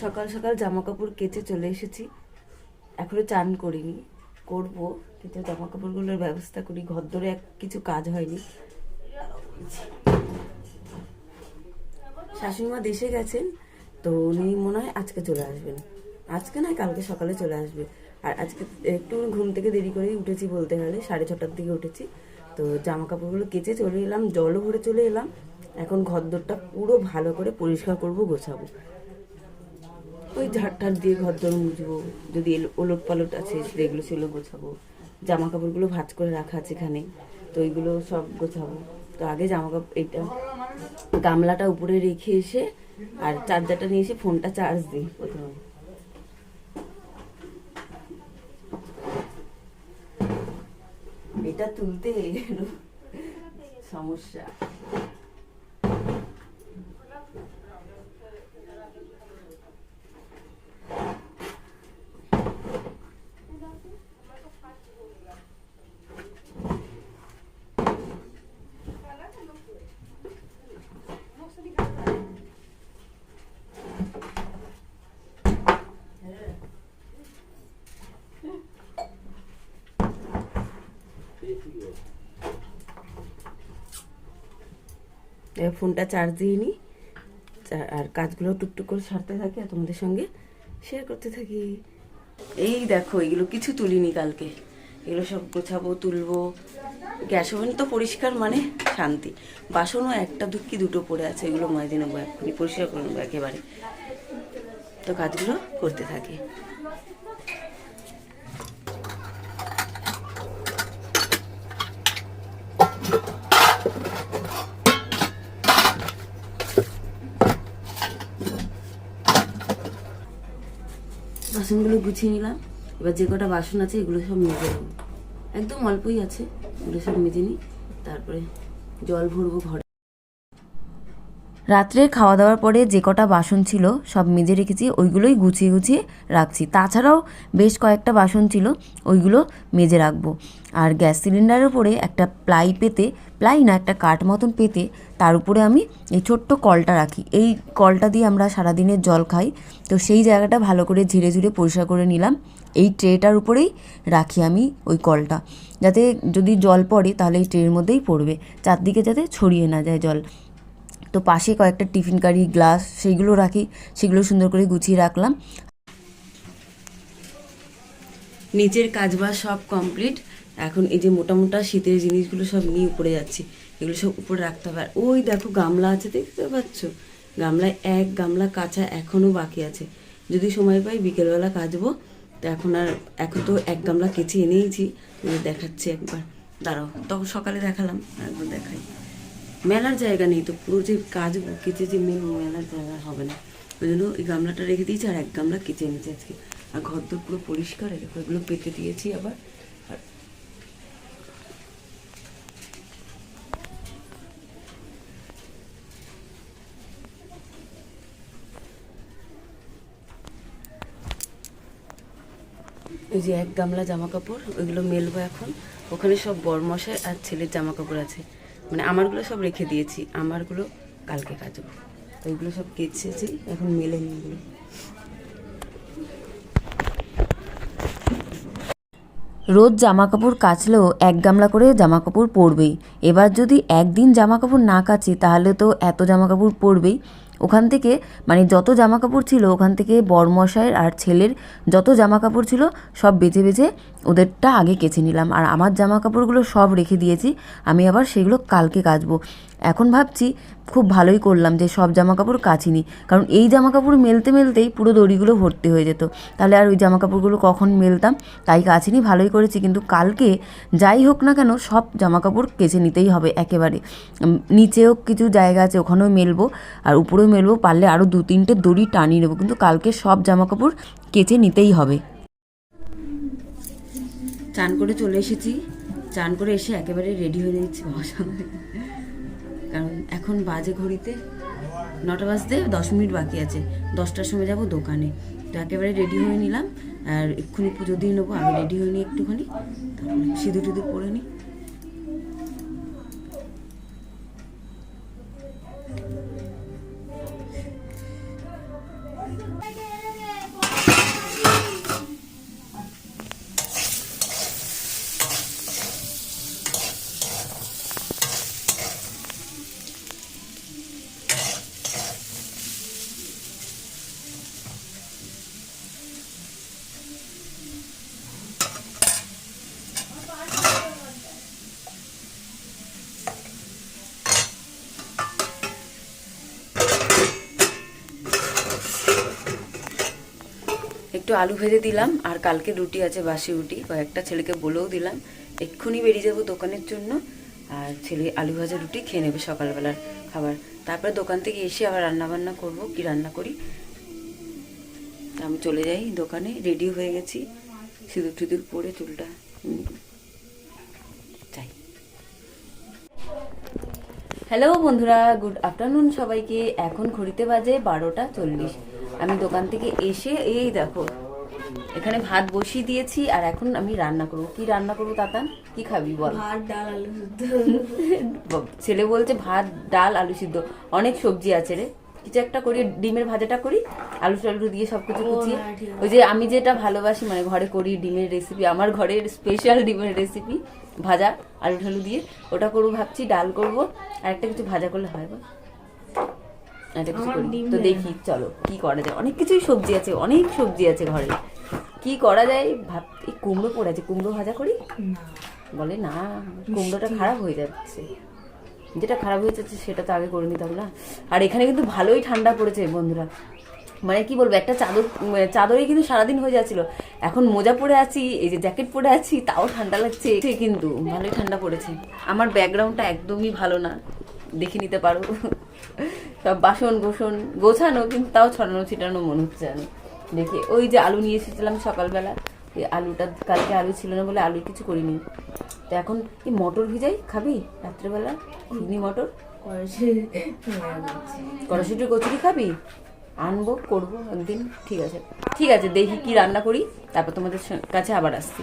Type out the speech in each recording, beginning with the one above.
সকাল সকাল জামা কাপড় কেচে চলে এসেছি। এখনও চান করিনি, করব, কিন্তু জামা কাপড়গুলোর ব্যবস্থা করি। ঘর ধরে এক কিছু কাজ হয়নি। শাশুড়িমা দেশে গেছেন, তো উনি মনে হয় আজকে চলে আসবেন। আজকে নয়, কালকে সকালে চলে আসবে। আর আজকে একটু ঘুম থেকে দেরি করেই উঠেছি বলতে গেলে, সাড়ে ছটার দিকে উঠেছি। তো জামা কাপড়গুলো কেচে চলে এলাম, জলও ভরে চলে এলাম। এখন ঘরদোরটা পুরো ভালো করে পরিষ্কার করব, গোছাবো। ওই ঝাড় দিয়ে ঘর দর মুছবো, যদি ওলট পালট আছে, সেগুলো সেগুলো গোছাবো। জামা কাপড়গুলো ভাঁজ করে রাখা আছে এখানে, তো ওইগুলো সব গোছাবো। তো আগে জামা কাপড় এইটা গামলাটা উপরে রেখে এসে, আর চার্জারটা নিয়ে এসে ফোনটা চার্জ দিই প্রথমে। এটা তুলতে সমস্যা। ফোনটা চার্জ দিয়ে নিই। আর কাজগুলো টুকটুক করে সারতে থাকি আর তোমাদের সঙ্গে শেয়ার করতে থাকি। এই দেখো, এগুলো কিছু তুলিনি কালকে। এগুলো সব গোছাবো, তুলবো। গ্যাস ওভেন তো পরিষ্কার মানে শান্তি। বাসনও একটা দুঃখি দুটো পড়ে আছে, এগুলো ময়দে নেব এক্ষুনি, পরিষ্কার করে নেব একেবারে। তো কাজগুলো করতে থাকি। বাসনগুলো গুছিয়ে নিলাম। এবার যে কটা বাসন আছে, এগুলো সব মেজে নেব। একদম অল্পই আছে, এগুলো সব মেজে নিই। তারপরে জল ভরবো ঘরে। রাত্রে খাওয়া দাওয়ার পরে যে কটা বাসন ছিল, সব মেজে রেখেছি, ওইগুলোই গুছিয়ে গুছিয়ে রাখছি। তাছাড়াও বেশ কয়েকটা বাসন ছিল, ওইগুলো মেজে রাখব। আর গ্যাস সিলিন্ডারের উপরে একটা প্লাই পেতে, প্লাই না, একটা কাঠ মতন পেতে, তার উপরে আমি এই ছোট্ট কলটা রাখি। এই কলটা দিয়ে আমরা সারাদিনের জল খাই। তো সেই জায়গাটা ভালো করে ঝিরে ঝিরে পরিষ্কার করে নিলাম। এই ট্রেটার উপরেই রাখি আমি ওই কলটা। যাতে যদি জল পড়ে, তাহলে এই ট্রের মধ্যেই পড়বে। চারদিকে যাতে ছড়িয়ে না যায় জল। তো পাশে কয়েকটা টিফিন কারি, গ্লাস, সেইগুলো রাখি, সেগুলো সুন্দর করে গুছিয়ে রাখলাম। নিচের কাজ বাজ সব কমপ্লিট। এখন এই যে মোটা মোটা শীতের জিনিসগুলো সব নিয়ে উপরে যাচ্ছি, এগুলো সব উপরে রাখতে হবে। আর ওই দেখো গামলা আছে, দেখতে পাচ্ছ? গামলায় এক, গামলা কাঁচা এখনও বাকি আছে। যদি সময় পাই বিকেলবেলা কাচবো, তো এখন আর, এখন তো এক গামলা কেচে এনেইছি। দেখাচ্ছি একবার। দাঁড়াও, তখন সকালে দেখালাম একবার দেখাই। মেলার জায়গা নেই তো পুরো যে কাজ কেচে যে মেন মেলার জায়গা হবে না। ওই জন্য এই গামলাটা রেখে দিয়েছি আর এক গামলা কেচে এনেছি আজকে। আর ঘর তো পুরো পরিষ্কার এগুলো পেতে দিয়েছি আবার। এই যে এক গামলা জামা কাপড় ওইগুলো মেলবো এখন। ওখানে সব বরমশাই আর ছেলের জামা কাপড় আছে। মানে আমারগুলো সব রেখে দিয়েছি। আমারগুলো কালকে কাচবো তো ওইগুলো সব কেচেছি, এখন মেলে নিয়ে রোজ জামা কাপড় কাচলেও এক গামলা করে জামা কাপড় পরবেই। এবার যদি একদিন জামা কাপড় না কাচি, তাহলে তো এত জামা কাপড় পরবেই। ওখান থেকে মানে যত জামা কাপড় ছিল, ওখান থেকে বরমশাইয়ের আর ছেলের যত জামা কাপড় ছিল, সব বেছে বেছে ওদেরটা আগে কেচে নিলাম। আর আমার জামা কাপড়গুলো সব রেখে দিয়েছি। আমি আবার সেগুলো কালকে কাচবো। এখন ভাবছি খুব ভালোই করলাম যে সব জামা কাপড় কাচিনি। কারণ এই জামা কাপড় মেলতে মেলতেই পুরো দড়িগুলো ভর্তি হয়ে যেত। তাহলে আর ওই জামা কাপড়গুলো কখন মেলতাম? তাই কাচিনি, ভালোই করেছি। কিন্তু কালকে যাই হোক না কেন সব জামা কাপড় কেচে নিতেই হবে একেবারে। নিচেও কিছু জায়গা আছে, ওখানেও মেলবো। আর উপরেও মেলবো। পারলে আরও দু তিনটে দড়ি টানিয়ে নেব। কিন্তু কালকে সব জামা কাপড় কেচে নিতেই হবে। চান করে চলে এসেছি। চান করে এসে একেবারে রেডি হয়ে নিচ্ছি বাবার সঙ্গে কারণ এখন বাজে ঘড়িতে নটা বাজতে দশ মিনিট বাকি আছে। দশটার সময় যাব দোকানে। তো একেবারে রেডি হয়ে নিলাম। আর এক্ষুনি পুজো দিয়ে নেব, আমি রেডি হয়ে নিই একটুখানি। তারপরে সিঁদুর টিঁদুর পরে নিই। আলু ভেজে দিলাম, আর কালকে রুটি আছে বাসি রুটি, কয়েকটা ছেলেকে বলেও দিলাম, এক্ষুনি বেরিয়ে যাব দোকানের জন্য, আর ছেলে আলু ভাজা রুটি খেয়ে নেবে সকালবেলার খাবার। তারপরে দোকান থেকে এসে আবার রান্না বান্না করব, কি রান্না করি? আমি চলে যাই দোকানে রেডি হয়ে গেছি, সিঁদুর টিঁদুর পরে চুলটা যাই। হ্যালো বন্ধুরা গুড আফটারনুন সবাইকে, এখন ঘড়িতে বাজে বারোটা চল্লিশ। আমি দোকান থেকে এসে, এই দেখো এখানে ভাত বসিয়ে দিয়েছি আর এখন আমি রান্না করব। কি রান্না করব তাতান? কি খাবি বল? ভাত ডাল আলু সিদ্ধ। ছেলে বলছে ভাত ডাল আলু সিদ্ধ। অনেক সবজি আছে রে। কিছু একটা করি ডিমের ভাজাটা করি আলু টালু দিয়ে সবকিছু কুচিয়ে। আছে। ওই যে আমি যেটা ভালোবাসি মানে ঘরে করি ডিমের রেসিপি আমার ঘরের স্পেশাল ডিমের রেসিপি ভাজা আলু ঠালু দিয়ে। ওটা করব ভাবছি ডাল করব। আর একটা কিছু ভাজা করলে হয় বল? কিছু করি তো দেখি চলো কি করা যায়? অনেক কিছুই সবজি আছে অনেক সবজি আছে ঘরে। কি করা যায়? ভাব এই কুমড়ো পড়ে আছে কুমড়ো ভাজা করি? বলে না কুমড়োটা খারাপ হয়ে যাচ্ছে। যেটা খারাপ হয়ে যাচ্ছে সেটা তো আগে করে নিতে হবে না? আর এখানে কিন্তু ভালোই ঠান্ডা পড়েছে বন্ধুরা। মানে কি বলব একটা চাদর উম, চাদরে কিন্তু সারাদিন হয়ে যাচ্ছিল। এখন মোজা পরে আছি এই যে জ্যাকেট পরে আছি তাও ঠান্ডা লাগছে। কিন্তু ভালোই ঠান্ডা পড়েছে। আমার ব্যাকগ্রাউন্ডটা একদমই ভালো না। দেখে নিতে পারো। সব বাসন গোসন গোছানো, কিন্তু তাও ছড়ানো ছিটানো মনে হচ্ছে যেন। দেখে, ওই যে আলু নিয়ে এসেছিলাম সকালবেলা, এই আলুটা কালকে আলু ছিল না বলে আলু কিছু করিনি। তো এখন এই মটর ভিজাই খাবি রাত্রেবেলা? ঘুগনি মটর। কড়াশুটি কচুরি খাবি? আনব, করব একদিন, ঠিক আছে। ঠিক আছে, দেখি কি রান্না করি, তারপর তোমাদের কাছে আবার আসছি।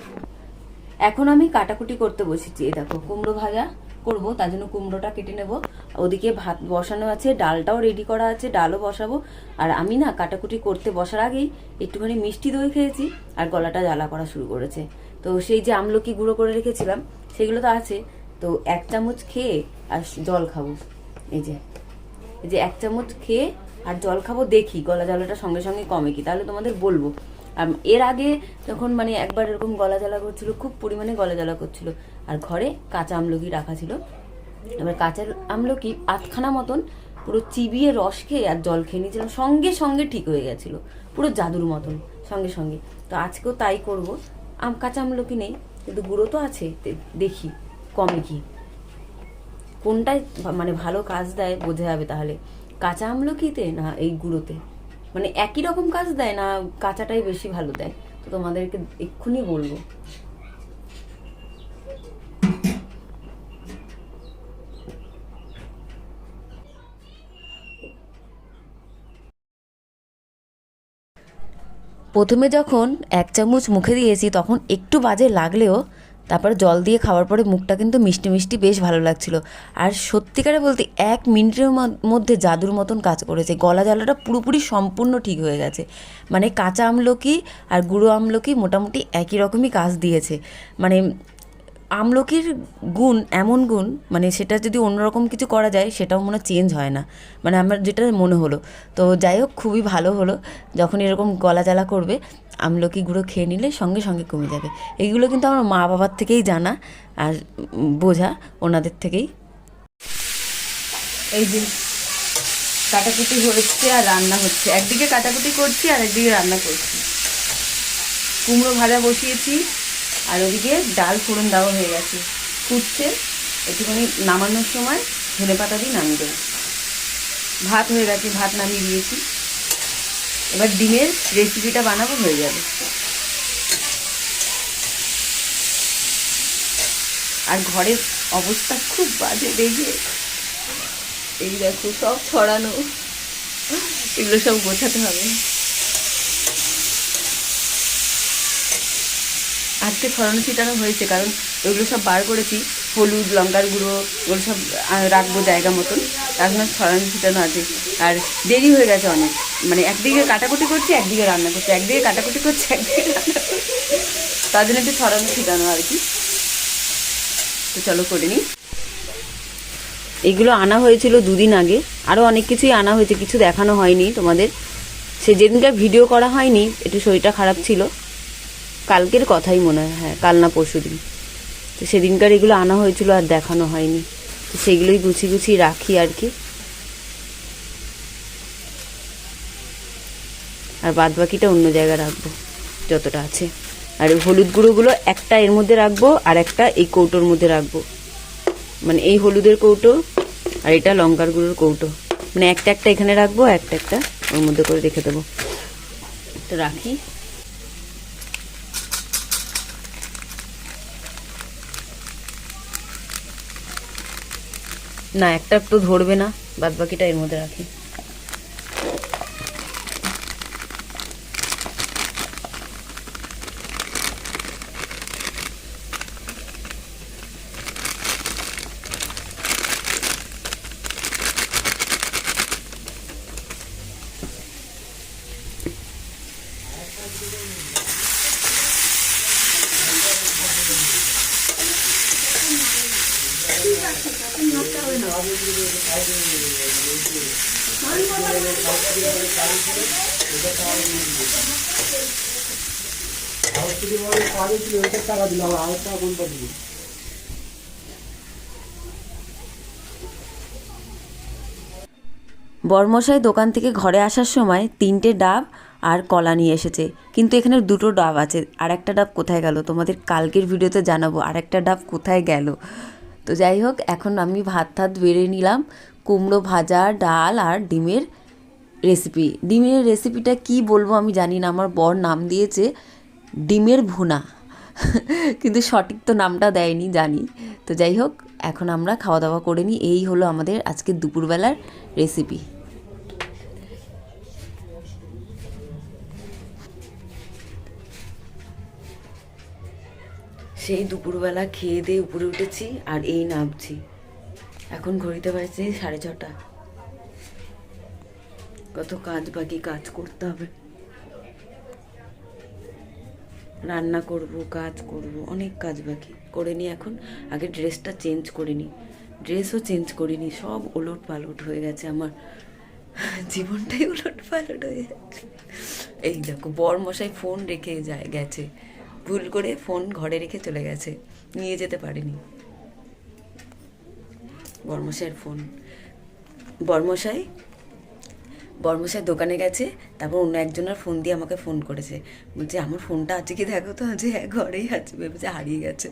এখন আমি কাটাকুটি করতে বসেছি, এই দেখো, কুমড়ো ভাজা করব, তার জন্য কুমড়োটা কেটে নেব। ওদিকে ভাত বসানো আছে, ডালটাও রেডি করা আছে, ডালও বসাবো। আর আমি না কাটাকুটি করতে বসার আগেই একটুখানি মিষ্টি দই খেয়েছি আর গলাটা জ্বালা করা শুরু করেছে। তো সেই যে আমলকি গুঁড়ো করে রেখেছিলাম, সেগুলো তো আছে। তো এক চামচ খেয়ে আর জল খাব। এই যে এই যে এক চামচ খেয়ে আর জল খাব দেখি, গলা জ্বালাটা সঙ্গে সঙ্গে কমে কি? তাহলে তোমাদের বলব। এর আগে তখন মানে একবার এরকম গলা জ্বালা করছিল, খুব পরিমাণে গলা জ্বালা করছিল। আর ঘরে কাঁচা আমলকি রাখা ছিল। এবার কাঁচা আমলকি আধখানা মতন পুরো চিবিয়ে রস খেয়ে আর জল খেয়ে নিয়েছিলাম। সঙ্গে সঙ্গে ঠিক হয়ে গেছিল। পুরো জাদুর মতন, সঙ্গে সঙ্গে। তো আজকেও তাই করব। আম, কাঁচা আমলকি নেই, কিন্তু গুঁড়ো তো আছে। দেখি, কমে কি? কোনটায় মানে ভালো কাজ দেয়, বোঝা যাবে তাহলে। কাঁচা আমলকিতে না, এই গুঁড়োতে? মানে একই রকম কাজ দেয় না, কাঁচাটাই বেশি ভালো দেয়। তো তোমাদেরকে এক্ষুনি বলব। প্রথমে যখন এক চামচ মুখে দিয়েছি, তখন একটু বাজে লাগলেও তারপরে জল দিয়ে খাওয়ার পরে মুখটা কিন্তু মিষ্টি মিষ্টি বেশ ভালো লাগছিল। আর সত্যিকারে বলতে এক মিনিটের মধ্যে জাদুর মতন কাজ করেছে। গলা জ্বালাটা পুরোপুরি সম্পূর্ণ ঠিক হয়ে গেছে। মানে কাঁচা আমলকি আর গুঁড়ো আমলকি মোটামুটি একই রকমই কাজ দিয়েছে। মানে আমলকির গুণ, এমন গুণ মানে সেটা যদি অন্যরকম কিছু করা যায়, সেটাও মনে চেঞ্জ হয় না। মানে আমার যেটা মনে হলো। তো যাই হোক, খুবই ভালো হলো। যখন এরকম গলা জ্বালা করবে, আমলকি গুঁড়ো খেয়ে নিলে সঙ্গে সঙ্গে কমে যাবে। এইগুলো কিন্তু আমার মা বাবার থেকেই জানা আর বোঝা ওনাদের থেকেই। এই যে কাটাকুটি হচ্ছে আর রান্না হচ্ছে। একদিকে কাটাকুটি করছি আর একদিকে রান্না করছি। কুমড়ো ভাজা বসিয়েছি। আর ওদিকে ডাল ফোড়ন দেওয়া হয়ে গেছে। ফুটছে, একটুখানি নামানোর সময় ধনে পাতা দিয়ে নামিয়ে দেবো। ভাত হয়ে গেছে, ভাত নামিয়ে দিয়েছি। এবার ডিমের রেসিপিটা বানাবো, হয়ে যাবে। আর ঘরের অবস্থা খুব বাজে দেখে। এই দেখো, সব ছড়ানো। এগুলো সব গোছাতে হবে। আজকে ছড়ানো ছিটানো হয়েছে, কারণ ওইগুলো সব বার করেছি, হলুদ, লঙ্কার গুঁড়ো, ওগুলো সব রাখব জায়গা মতন। তার জন্য ছড়ানো ছিটানো আছে। আর দেরি হয়ে গেছে অনেক। মানে একদিকে কাটাকুটি করছি, একদিকে রান্না করছি। একদিকে কাটাকুটি করছি, একদিকে রান্না করছি। তার জন্য একটু ছড়ানো ছিটানো আর কি। তো চলো করে নিই। এগুলো আনা হয়েছিল দুদিন আগে। আরও অনেক কিছুই আনা হয়েছে, কিছু দেখানো হয়নি তোমাদের। সে যেদিনকার ভিডিও করা হয়নি, একটু শরীরটা খারাপ ছিল। কালকের কথাই মনে হয়। হ্যাঁ কাল না পরশু দিন। তো সেদিনকার এগুলো আনা হয়েছিল আর দেখানো হয়নি। তো সেগুলোই গুছিয়ে গুছিয়ে রাখি আর কি। আর বাদ বাকিটা অন্য জায়গায় রাখব, যতটা আছে। আর হলুদ গুঁড়োগুলো একটা এর মধ্যে রাখব আর একটা এই কৌটোর মধ্যে রাখব। মানে এই হলুদের কৌটো আর এটা লঙ্কার গুঁড়োর কৌটো। মানে একটা একটা এখানে রাখব একটা একটা ওর মধ্যে করে রেখে দেবো। তো রাখি। না একটা একটু ধরবে না বাদ বাকিটা এর মধ্যে রাখি। বর্মশাই দোকান থেকে ঘরে আসার সময় তিনটে ডাব আর কলা নিয়ে এসেছে। কিন্তু এখানে দুটো ডাব আছে। আর একটা ডাব কোথায় গেল? তোমাদের কালকের ভিডিওতে জানাব। আর একটা ডাব কোথায় গেল? তো যাই হোক, এখন আমি ভাত থাত বেড়ে নিলাম। কুমড়ো ভাজা, ডাল আর ডিমের রেসিপি ডিমের রেসিপিটা কি বলব আমি জানি না, আমার বর নাম দিয়েছে ডিমের ভুনা। কিন্তু সঠিক তো নামটা দেয়নি, জানি। তো যাই হোক, এখন আমরা খাওয়া দাওয়া করে নিই। এই হলো আমাদের আজকে দুপুরবেলার রেসিপি সেই দুপুরবেলা খেয়ে দিয়ে উপরে উঠেছি আর এই নামছি। এখন ঘড়িতে বাজছে সাড়ে ছটা। কত কাজ বাকি, কাজ করতে হবে। রান্না করব, কাজ করব, অনেক কাজ বাকি। করে নিই এখন। আগে ড্রেসটা চেঞ্জ করে ড্রেসও চেঞ্জ করিনি সব ওলট পালট হয়ে গেছে আমার। জীবনটাই ওলট পালট হয়ে যাচ্ছে এই দেখো বর মশাই ফোন রেখে যায়, গেছে। ভুল করে ফোন ঘরে রেখে চলে গেছে। নিয়ে যেতে পারেনি। বর্মশাইয়ের ফোন। বর্মশাই বর্মশাই দোকানে গেছে, তারপর অন্য একজনের ফোন দিয়ে আমাকে ফোন করেছে। বলছে, আমার ফোনটা আছে কি? দেখো তো, যে হ্যাঁ ঘরেই আছে। ভেবেছে হারিয়ে গেছে।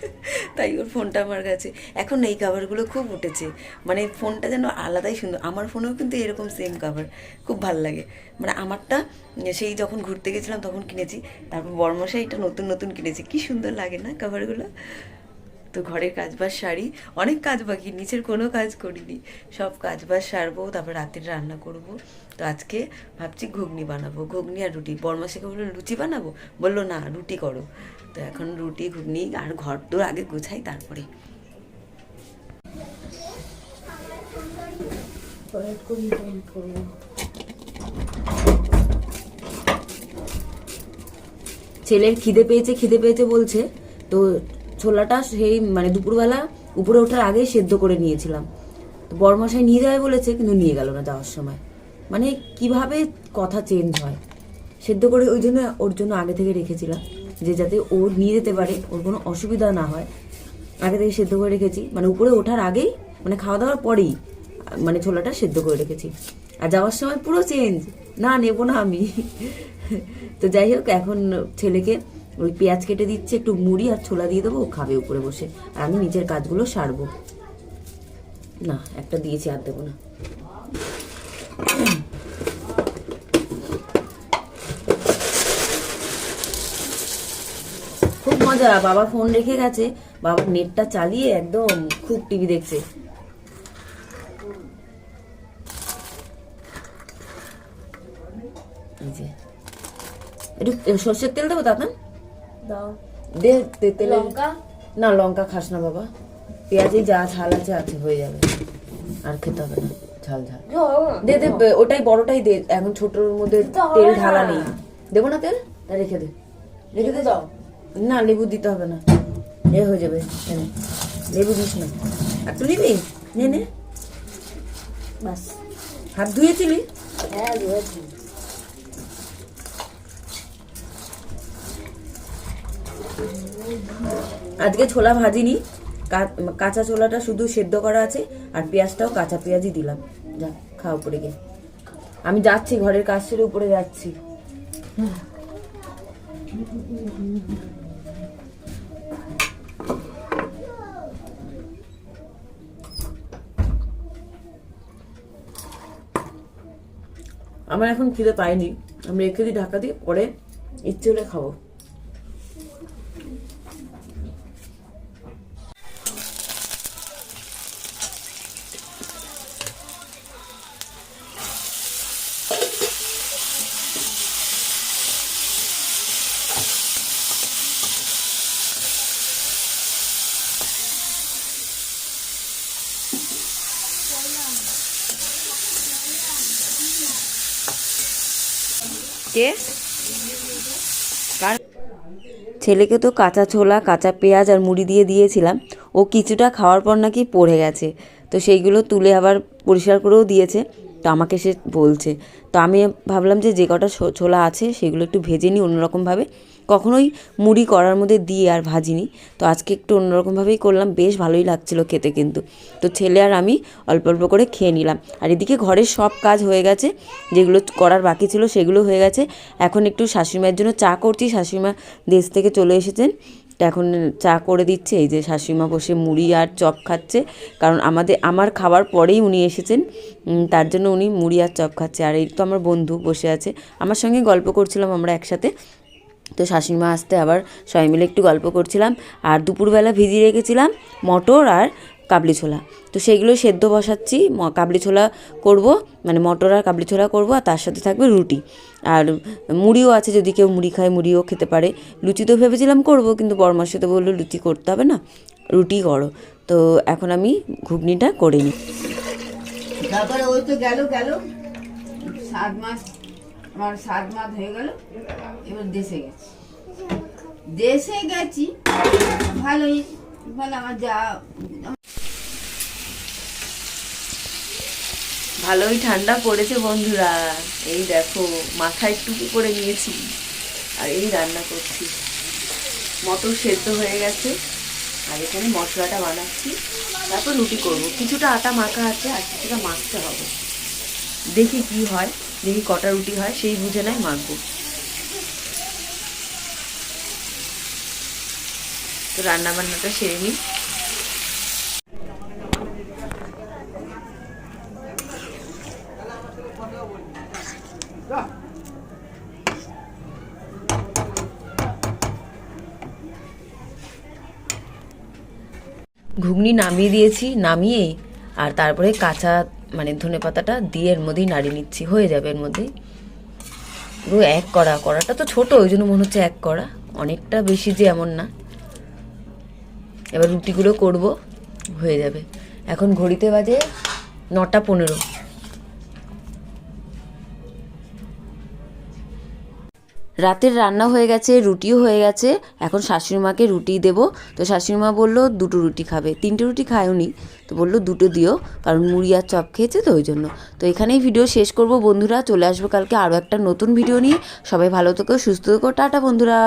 তাই ওর ফোনটা আমার কাছে। এখন এই কাভারগুলো খুব উঠেছে। মানে ফোনটা যেন আলাদাই সুন্দর। আমার ফোনেও কিন্তু এরকম সেম কাভার খুব ভালো লাগে। মানে আমারটা, সেই যখন ঘুরতে গেছিলাম তখন কিনেছি। তারপর বর্মশাই এটা নতুন নতুন কিনেছি। কি সুন্দর লাগে না কাভারগুলো তো ঘরের কাজবাজ সারি, অনেক কাজ বাকি, নিচের কোনো কাজ করিনি। সব কাজবাজ সারবো, তারপর রাতের রান্না করব। তো আজকে ভাবছি ঘুগনি বানাবো, ঘুগনি আর রুটি। বর্মাসিকে বলল লুচি বানাবো? বলল, না, রুটি করো। তো এখন রুটি, ঘুগনি আর ঘর তোর আগে গোছাই, তারপরে। ছেলের খিদে পেয়েছে খিদে পেয়েছে বলছে। তো ছোলাটা সেই মানে দুপুরবেলা উপরে ওঠার আগেই সেদ্ধ করে নিয়েছিলাম। তো বড়মশাই নিয়ে যাবে বলেছে, কিন্তু নিয়ে গেল না যাওয়ার সময়। মানে কীভাবে কথা চেঞ্জ হয়? সেদ্ধ করে ওই জন্য, ওর জন্য আগে থেকে রেখেছিলাম, যে যাতে ও নিয়ে যেতে পারে, ওর কোনো অসুবিধা না হয়। আগে থেকে সেদ্ধ করে রেখেছি। মানে উপরে ওঠার আগেই মানে খাওয়া দাওয়ার পরেই মানে ছোলাটা সেদ্ধ করে রেখেছি। আর যাওয়ার সময় পুরো চেঞ্জ না, নেব না আমি। তো যাই হোক, এখন ছেলেকে ওই পেঁয়াজ কেটে দিচ্ছে, একটু মুড়ি আর ছোলা দিয়ে দেবো, ও খাবে উপরে বসে। আর আমি নিজের কাজগুলো সারবো। না, একটা দিয়েছি, আর দেবো না। খুব মজা, বাবা ফোন রেখে গেছে, বাবা নেটটা চালিয়ে একদম খুব টিভি দেখছে। একটু সর্ষের তেল দেবো দাদা দাও। দে তেলে। লঙ্কা? না লঙ্কা খাস না বাবা। পেঁয়াজে যা ঝাল আছে আছে হয়ে যাবে। আর খেতে হবে না ঝাল ঝাল। দে দে ওটাই বড়টাই দে এখন ছোটর মধ্যে তেল ঢালা নেই। দেবো না তেল? তা রেখে দে। রেখে দে। দাও। না লেবু দিতে হবে না। এ হয়ে যাবে। লেবু দিস না। তুই নিবি? নে নে। বাস। হাত ধুয়েছিলি হ্যাঁ ধুয়েছি। আজকে ছোলা ভাজিনি কাঁচা ছোলাটা শুধু সেদ্ধ করা আছে, আর পেঁয়াজটাও কাঁচা পেঁয়াজই দিলাম। যা, খাও উপরে গিয়ে। আমি যাচ্ছি, ঘরের কাজ সেরে উপরে যাচ্ছি। আমার এখন খিদে পাইনি আমি রেখে দিই ঢাকা দিয়ে, পরে ইচ্ছে হলে খাব। কে ছেলেকে তো কাঁচা ছোলা, কাঁচা পেঁয়াজ আর মুড়ি দিয়ে দিয়েছিলাম। ও কিছুটা খাওয়ার পর নাকি পড়ে গেছে। তো সেইগুলো তুলে আবার পরিষ্কার করেও দিয়েছে। তো আমাকে সে বলছে, তো আমি ভাবলাম যে যে কটা ছোলা আছে সেগুলো একটু ভেজে নিই অন্যরকমভাবে। কখনোই মুড়ি করার মধ্যে দিয়ে আর ভাজিনি। তো আজকে একটু অন্যরকমভাবেই করলাম, বেশ ভালোই লাগছিল খেতে কিন্তু। তো ছেলে আর আমি অল্প অল্প করে খেয়ে নিলাম। আর এদিকে ঘরের সব কাজ হয়ে গেছে, যেগুলো করার বাকি ছিল সেগুলো হয়ে গেছে। এখন একটু শাশুড়িমায়ের জন্য চা করছি, শাশুড়িমা দেশ থেকে চলে এসেছেন। এখন চা করে দিচ্ছে, এই যে শাশুড়িমা বসে মুড়ি আর চপ খাচ্ছে। কারণ আমাদের, আমার খাবার পরেই উনি এসেছেন। তার জন্য উনি মুড়ি আর চপ খাচ্ছে। আর এই তো আমার বন্ধু বসে আছে। আমার সঙ্গে গল্প করছিলাম আমরা একসাথে। তো শাশুড়িমা আসতে আবার সবাই মিলে একটু গল্প করছিলাম। আর দুপুরবেলা ভিজিয়ে রেখেছিলাম মটর আর কাবলি ছোলা। তো সেইগুলো সেদ্ধ বসাচ্ছি কাবলি ছোলা করব মানে মটর আর কাবলি ছোলা করব, আর তার সাথে থাকবে রুটি। আর মুড়িও আছে, যদি কেউ মুড়ি খায় মুড়িও খেতে পারে। লুচি তো ভেবেছিলাম করব, কিন্তু বড়মার তো বলল লুচি করতে হবে না, রুটি করো। তো এখন আমি ঘুগনিটা করে নিই। তারপরে ওই তো গেল গেল। সাত মাস আমার সাত মাস হয়ে গেল, এবার দেশে গেছি। দেশে গেছি, ভালোই ভালো আমার যা ভালোই ঠান্ডা পড়েছে বন্ধুরা। এই দেখো মাথায় টুপি করে নিয়েছি, আর এই রান্না করছি। মটর সেদ্ধ হয়ে গেছে, আর এখানে মশলাটা বানাচ্ছি। তারপর রুটি করব। কিছুটা আটা মাখা আছে, আর কিছুটা মাখতে হবে। দেখি কি হয়। দেখি কটা রুটি হয়, সেই বুঝে নাই, মাখবো। তো রান্না বান্নাটা সেরে নিই। ঘুগনি নামিয়ে দিয়েছি, নামিয়ে, আর তারপরে কাঁচা মানে ধনে পাতাটা দিয়ে এর মধ্যেই নাড়িয়ে নিচ্ছি, হয়ে যাবে এর মধ্যেই। পুরো এক কড়া, কড়াটা তো ছোট, ওই জন্য মনে হচ্ছে এক কড়া, অনেকটা বেশি যে এমন না। এবার রুটিগুলো করব, হয়ে যাবে। এখন ঘড়িতে বাজে নটা পনেরো। রাতের রান্না হয়ে গেছে, রুটিও হয়ে গেছে। এখন শাশুড়িমাকে রুটি দেব। তো শাশুড়িমা বলল, দুটো রুটি খাবে। তিনটে রুটি খায়ওনি তো বলল, দুটো দিও, কারণ মুড়ি আর চপ খেয়েছে তো ওই জন্য তো এখানেই ভিডিও শেষ করব, বন্ধুরা। চলে আসব কালকে আরও একটা নতুন ভিডিও নিয়ে। সবাই ভালো থেকো, সুস্থ থেকো। টাটা, বন্ধুরা।